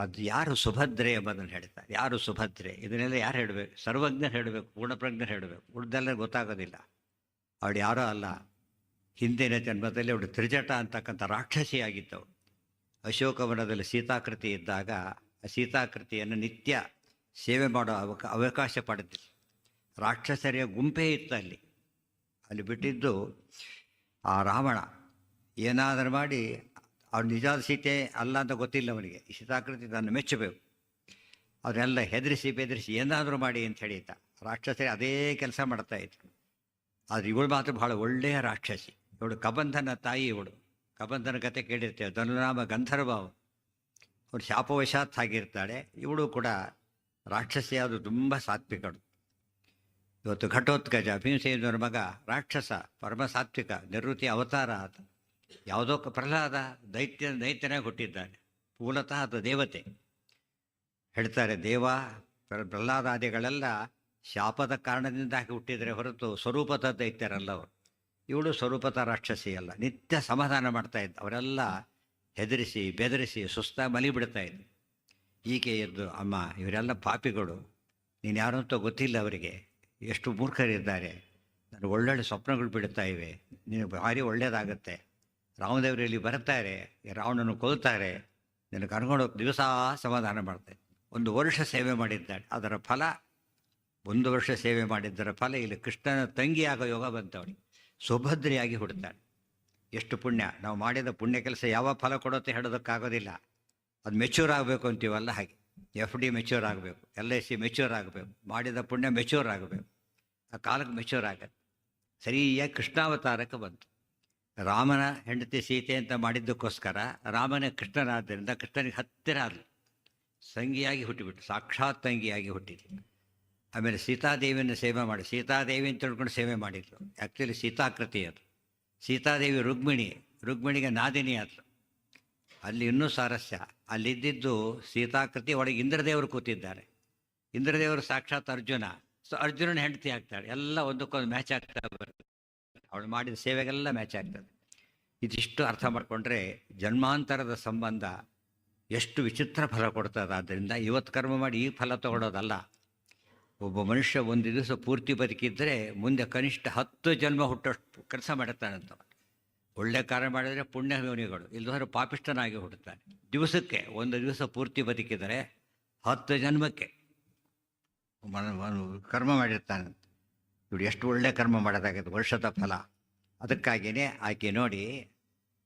ಅದು ಯಾರು ಸುಭದ್ರೆ ಎಂಬುದನ್ನು ಹೇಳ್ತಾರೆ. ಯಾರು ಸುಭದ್ರೆ? ಇದನ್ನೆಲ್ಲ ಯಾರು ಹೇಳಬೇಕು? ಸರ್ವಜ್ಞರು ಹೇಳಬೇಕು, ಪೂರ್ಣಪ್ರಜ್ಞರು ಹೇಳಬೇಕು. ಉಳ್ದೆಲ್ಲ ಗೊತ್ತಾಗೋದಿಲ್ಲ. ಅವಳು ಯಾರೋ ಅಲ್ಲ. ಹಿಂದಿನ ಜನ್ಮದಲ್ಲಿ ಅವಳು ತ್ರಿಜಟ ಅಂತಕ್ಕಂಥ ರಾಕ್ಷಸಿಯಾಗಿದ್ದವಳು. ಅಶೋಕವನದಲ್ಲಿ ಸೀತಾಕೃತಿ ಇದ್ದಾಗ ಆ ಸೀತಾಕೃತಿಯನ್ನು ನಿತ್ಯ ಸೇವೆ ಮಾಡೋ ಅವಕ, ಅವಕಾಶ ಪಡೆದಿಲ್ಲ. ರಾಕ್ಷಸರಿಯ ಗುಂಪೇ ಇತ್ತು ಅಲ್ಲಿ. ಅಲ್ಲಿ ಬಿಟ್ಟಿದ್ದು ಆ ರಾವಣ. ಏನಾದರೂ ಮಾಡಿ ಅವ್ರು ನಿಜವಾದ ಸೀತೆ ಅಲ್ಲ ಅಂತ ಗೊತ್ತಿಲ್ಲ ಅವನಿಗೆ ಈ ಸೀತಾಕೃತಿ ತಾನು ಮೆಚ್ಚಬೇಕು. ಅವರೆಲ್ಲ ಹೆದರಿಸಿ ಬೆದರಿಸಿ ಏನಾದರೂ ಮಾಡಿ ಅಂತ ಹೇಳಿದ್ದ ರಾಕ್ಷಸರೇ ಅದೇ ಕೆಲಸ ಮಾಡ್ತಾ ಇತ್ತು ಆದರೆ ಇವಳು ಮಾತ್ರ ಬಹಳ ಒಳ್ಳೆಯ ರಾಕ್ಷಸಿ. ಇವಳು ಕಬಂಧನ ತಾಯಿ ಇವಳು. ಕಬಂಧನ ಕತೆ ಕೇಳಿರ್ತೇವೆ ಧನುರಾಮ ಗಂಧರ್ವ ಅವಳು ಶಾಪವಶಾತ್ ಆಗಿರ್ತಾಳೆ. ಇವಳು ಕೂಡ ರಾಕ್ಷಸಿಯಾದ ತುಂಬ ಸಾತ್ವಿಕಳು. ಇವತ್ತು ಘಟೋತ್ಕಜ ಭೀಮಸೇನವರ ಮಗ ರಾಕ್ಷಸ ಪರಮ ಸಾತ್ವಿಕ ನಿವೃತ್ತಿ ಅವತಾರ ಆತ. ಯಾವುದೋ ಪ್ರಹ್ಲಾದ ದೈತ್ಯ ದೈತ್ಯನಾಗಿ ಹುಟ್ಟಿದ್ದಾನೆ. ಮೂಲತಃ ಅದು ದೇವತೆ. ಹೇಳ್ತಾರೆ, ದೇವ, ಪ್ರ- ಪ್ರಹ್ಲಾದಾದಿಗಳೆಲ್ಲ ಶಾಪದ ಕಾರಣದಿಂದಾಗಿ ಹುಟ್ಟಿದರೆ ಹೊರತು ಸ್ವರೂಪದ ದೈತ್ಯರಲ್ಲ ಅವರು. ಇವಳು ಸ್ವರೂಪದ ರಾಕ್ಷಸಿಯಲ್ಲ ನಿತ್ಯ ಸಮಾಧಾನ ಮಾಡ್ತಾ ಇದ್ದ. ಅವರೆಲ್ಲ ಹೆದರಿಸಿ, ಬೆದರಿಸಿ, ಸುಸ್ತ ಮಲಿಬಿಡ್ತಾ ಇದ್ದ ಈಕೆ ಎದ್ದು, ಅಮ್ಮ, ಇವರೆಲ್ಲ ಪಾಪಿಗಳು. ನೀನು ಯಾರು ಅಂತ ಗೊತ್ತಿಲ್ಲ ಅವರಿಗೆ. ಎಷ್ಟು ಮೂರ್ಖರಿದ್ದಾರೆ. ನನಗೆ ಒಳ್ಳೊಳ್ಳೆ ಸ್ವಪ್ನಗಳು ಬಿಡ್ತಾ ಇವೆ. ನೀನು ಭಾರಿ ಒಳ್ಳೆಯದಾಗುತ್ತೆ ರಾಮದೇವರು ಇಲ್ಲಿ ಬರ್ತಾರೆ ರಾವಣನು ಕೊಲ್ತಾರೆ ನಿನಗೆ ಕರ್ಕೊಂಡು ಹೋಗಿ ದಿವಸ ಸಮಾಧಾನ ಮಾಡ್ತಾರೆ ಒಂದು ವರ್ಷ ಸೇವೆ ಮಾಡಿದ್ದಾಳೆ. ಅದರ ಫಲ, ಒಂದು ವರ್ಷ ಸೇವೆ ಮಾಡಿದ್ದರ ಫಲ ಇಲ್ಲಿ ಕೃಷ್ಣನ ತಂಗಿ ಆಗೋ ಯೋಗ ಬಂತವಳಿ. ಸುಭದ್ರಿಯಾಗಿ ಹುಡ್ತಾಳೆ. ಎಷ್ಟು ಪುಣ್ಯ. ನಾವು ಮಾಡಿದ ಪುಣ್ಯ ಕೆಲಸ ಯಾವ ಫಲ ಕೊಡುತ್ತೆ ಹೇಳೋದಕ್ಕಾಗೋದಿಲ್ಲ. ಅದು ಮೆಚೂರ್ ಆಗಬೇಕು ಅಂತೀವಲ್ಲ ಹಾಗೆ. ಎಫ್ ಡಿ ಮೆಚ್ಯೂರ್ ಆಗಬೇಕು. ಎಲ್ ಐ ಸಿ ಮೆಚ್ಯೂರ್ ಆಗಬೇಕು. ಮಾಡಿದ ಪುಣ್ಯ ಮೆಚೂರ್ ಆಗಬೇಕು. ಆ ಕಾಲಕ್ಕೆ ಮೆಚ್ಯೂರ್ ಆಗತ್ತೆ. ಸರಿಯಾಗಿ ಕೃಷ್ಣಾವತಾರಕ್ಕೆ ಬಂತು. ರಾಮನ ಹೆಂಡತಿ ಸೀತೆ ಅಂತ ಮಾಡಿದ್ದಕ್ಕೋಸ್ಕರ ರಾಮನ ಕೃಷ್ಣನಾದ್ದರಿಂದ ಕೃಷ್ಣನಿಗೆ ಹತ್ತಿರ ಆದಳು ಸಂಗಿಯಾಗಿ ಹುಟ್ಟಿಬಿಟ್ಟು ಸಾಕ್ಷಾತ್ ತಂಗಿಯಾಗಿ ಹುಟ್ಟಿದ್ಲು. ಆಮೇಲೆ ಸೀತಾದೇವಿಯನ್ನು ಸೇವೆ ಮಾಡಿ, ಸೀತಾದೇವಿ ಅಂತ ತಿಳ್ಕೊಂಡು ಸೇವೆ ಮಾಡಿದ್ಲು. ಆ್ಯಕ್ಚುಲಿ ಸೀತಾಕೃತಿ ಅದು. ಸೀತಾದೇವಿ ರುಕ್ಮಿಣಿ, ರುಕ್ಮಿಣಿಗೆ ನಾದಿನಿ ಆದ್ಲು. ಅಲ್ಲಿ ಇನ್ನೂ ಸಾರಸ್ಯ. ಅಲ್ಲಿದ್ದಿದ್ದು ಸೀತಾಕೃತಿ, ಒಳಗೆ ಇಂದ್ರದೇವರು ಕೂತಿದ್ದಾರೆ. ಇಂದ್ರದೇವರು ಸಾಕ್ಷಾತ್ ಅರ್ಜುನ. ಸೊ ಅರ್ಜುನನ ಹೆಂಡತಿ ಆಗ್ತಾಳೆ. ಎಲ್ಲ ಒಂದಕ್ಕೊಂದು ಮ್ಯಾಚ್ ಆಗ್ತಾ ಬರ್ತದೆ ಅವಳು ಮಾಡಿದ ಸೇವೆಗೆಲ್ಲ ಮ್ಯಾಚ್ ಆಗ್ತದೆ. ಇದಿಷ್ಟು ಅರ್ಥ ಮಾಡಿಕೊಂಡ್ರೆ ಜನ್ಮಾಂತರದ ಸಂಬಂಧ ಎಷ್ಟು ವಿಚಿತ್ರ ಫಲ ಕೊಡ್ತದೆ. ಆದ್ದರಿಂದ ಇವತ್ತು ಕರ್ಮ ಮಾಡಿ ಈ ಫಲ ತಗೊಳ್ಳೋದಲ್ಲ ಒಬ್ಬ ಮನುಷ್ಯ ಒಂದು ದಿವಸ ಪೂರ್ತಿ ಬದುಕಿದ್ರೆ ಮುಂದೆ ಕನಿಷ್ಠ ಹತ್ತು ಜನ್ಮ ಹುಟ್ಟೋಷ್ಟು ಕೆಲಸ ಮಾಡುತ್ತಾನಂತ ಒಳ್ಳೆ ಕಾರ್ಯ ಮಾಡಿದರೆ ಪುಣ್ಯ ಯೋನಿಗಳು ಇಲ್ಲದ್ರೆ ಪಾಪಿಷ್ಟನಾಗಿ ಹುಟ್ಟುತ್ತಾನೆ. ದಿವಸಕ್ಕೆ, ಒಂದು ದಿವಸ ಪೂರ್ತಿ ಬದುಕಿದರೆ ಹತ್ತು ಜನ್ಮಕ್ಕೆ ಕರ್ಮ ಮಾಡಿರ್ತಾನಂತೆ ಇವ್ರು ಎಷ್ಟು ಒಳ್ಳೆ ಕರ್ಮ ಮಾಡೋದಾಗಿದೆ, ವರ್ಷದ ಫಲ. ಅದಕ್ಕಾಗಿಯೇ ಆಕೆ ನೋಡಿ,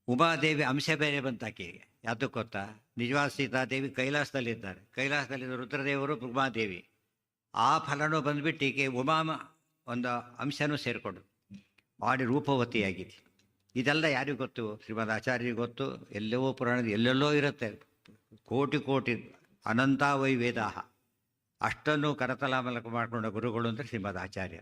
ಉಮಾದೇವಿ ಅಂಶ ಬೇರೆ ಬಂತು ಆಕೆಗೆ ಯಾವುದಕ್ಕೆ ಗೊತ್ತಾ? ನಿಜವಾದ ಸೀತಾದೇವಿ ಕೈಲಾಸದಲ್ಲಿದ್ದಾರೆ. ಕೈಲಾಸದಲ್ಲಿ ರುದ್ರದೇವರು ಉಮಾದೇವಿ. ಆ ಫಲನೂ ಬಂದುಬಿಟ್ಟು ಈಕೆ ಉಮಾಮ ಒಂದು ಅಂಶನೂ ಸೇರಿಕೊಂಡು ಮಾಡಿ ರೂಪವತಿಯಾಗಿದೆ ಇದೆಲ್ಲ ಯಾರಿಗೂ ಗೊತ್ತು? ಶ್ರೀಮದ್ ಆಚಾರ್ಯರಿಗೆ ಗೊತ್ತು. ಎಲ್ಲವೋ ಪುರಾಣದ ಎಲ್ಲೆಲ್ಲೋ ಇರುತ್ತೆ. ಕೋಟಿ ಕೋಟಿ ಅನಂತಾವೈ ವೇದಾಹ. ಅಷ್ಟನ್ನು ಕರತಲಾಮಲಕ ಮಾಡಿಕೊಂಡ ಗುರುಗಳು ಅಂದರೆ ಶ್ರೀಮದ್ ಆಚಾರ್ಯ.